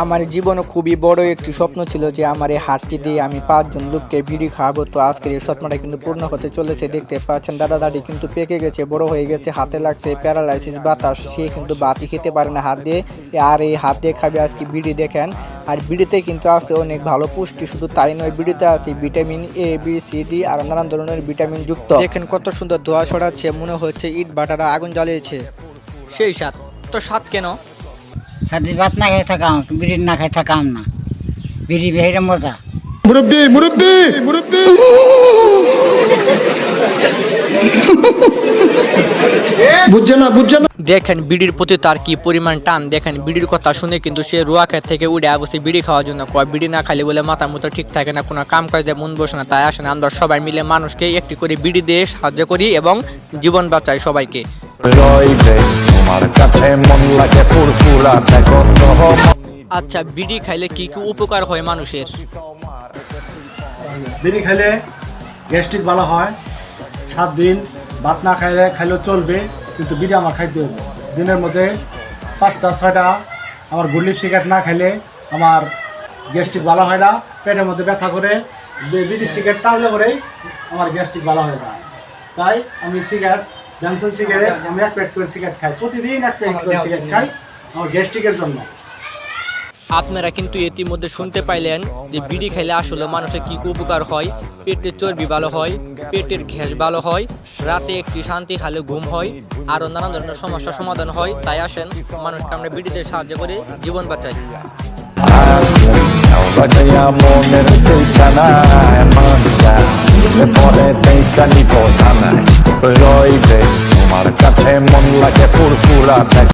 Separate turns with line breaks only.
আমার জীবনে খুবই বড় একটি স্বপ্ন ছিল যে আমার এই হাটটি দিয়ে আমি পাঁচজন লোককে বিড়ি খাওয়াবো। তো আজকের এই স্বপ্নটা কিন্তু পূর্ণ হতে চলেছে, দেখতে পাচ্ছেন দাদা দাদি কিন্তু পেকে গেছে, বড় হয়ে গেছে, হাতে লাগছে প্যারালাইসিস বাতাস, সে কিন্তু বাতি খেতে পারে না হাত দিয়ে। আর এই হাত দিয়ে খাবে আজকে বিড়ি, দেখেন। আর বিড়িতে কিন্তু আছে অনেক ভালো পুষ্টি, শুধু তাই নয়, বিড়িতে আছে vitamin A B C D আর নানান ধরনের ভিটামিন যুক্ত। দেখেন কত সুন্দর ধোয়া ছড়াচ্ছে, মনে হচ্ছে ইট বাটারা আগুন জ্বালিয়েছে। সেই স্বাদ, তো স্বাদ কেন?
হাতি ভাত না খাই থাকাম বিড়ি না খাই থাকাম না। বিড়ি বেহেরে মজা।
মুরব্বী মুরব্বী! মুরব্বী! বুঝছে না বুঝছে না।
দেখেন বিড়ির প্রতি তার কি পরিমাণ টান দেখেন বিড়ির কথা শুনে কিন্তু সে রুয়া খেত থেকে উঠে আগসে বিড়ি খাওয়ার জন্য। কয় বিড়ি না খালি বলে মাথা মতো ঠিক থাকে না কোনো কাম কাজে মন বসে না তাই আসেন আমরা সবাই মিলে মানুষকে একটি করে বিড়ি দিয়ে সাহায্য করি এবং জীবন বাঁচাই সবাইকে।
তোমার কাছে মন লাগে ফুরফুরা দেখো
আচ্ছা বিড়ি খাইলে কি কি উপকার হয় মানুষের?
বিড়ি খেলে গ্যাস্ট্রিক ভালো হয় সাত দিন। ভাত না খাইলে খাইলেও চলবে কিন্তু বিড়ি আমার খাইতে হবে। দিনের মধ্যে পাঁচটা ছয়টা আমার গুলি সিগারেট না খাইলে আমার গ্যাস্ট্রিক ভালো হয় না। পেটের মধ্যে ব্যথা করে বিড়ি সিগারেট টানলে পরেই আমার গ্যাস্ট্রিক ভালো হয় না। তাই আমি সিগারেট জনসন সিগারেট আমি এক প্যাকেট করে সিগারেট খাই প্রতিদিন এক প্যাকেট করে সিগারেট খাই আমার গ্যাস্ট্রিকের জন্য
আপনারা কিন্তু ইতিমধ্যে শুনতে পাইলেন যে বিড়ি খেলে আসলে মানুষের কি উপকার হয় পেটের চর্বি ভালো হয় পেটের ঘ্যাস ভালো হয় রাতে একটি শান্তি খালে ঘুম হয় আরও নানান ধরনের সমস্যার সমাধান হয় তাই আসেন মানুষকে আমরা বিড়িতে সাহায্য করে জীবন বাঁচাই
মনের রইবে তোমার কাছে মন লাগে ফুরফুরা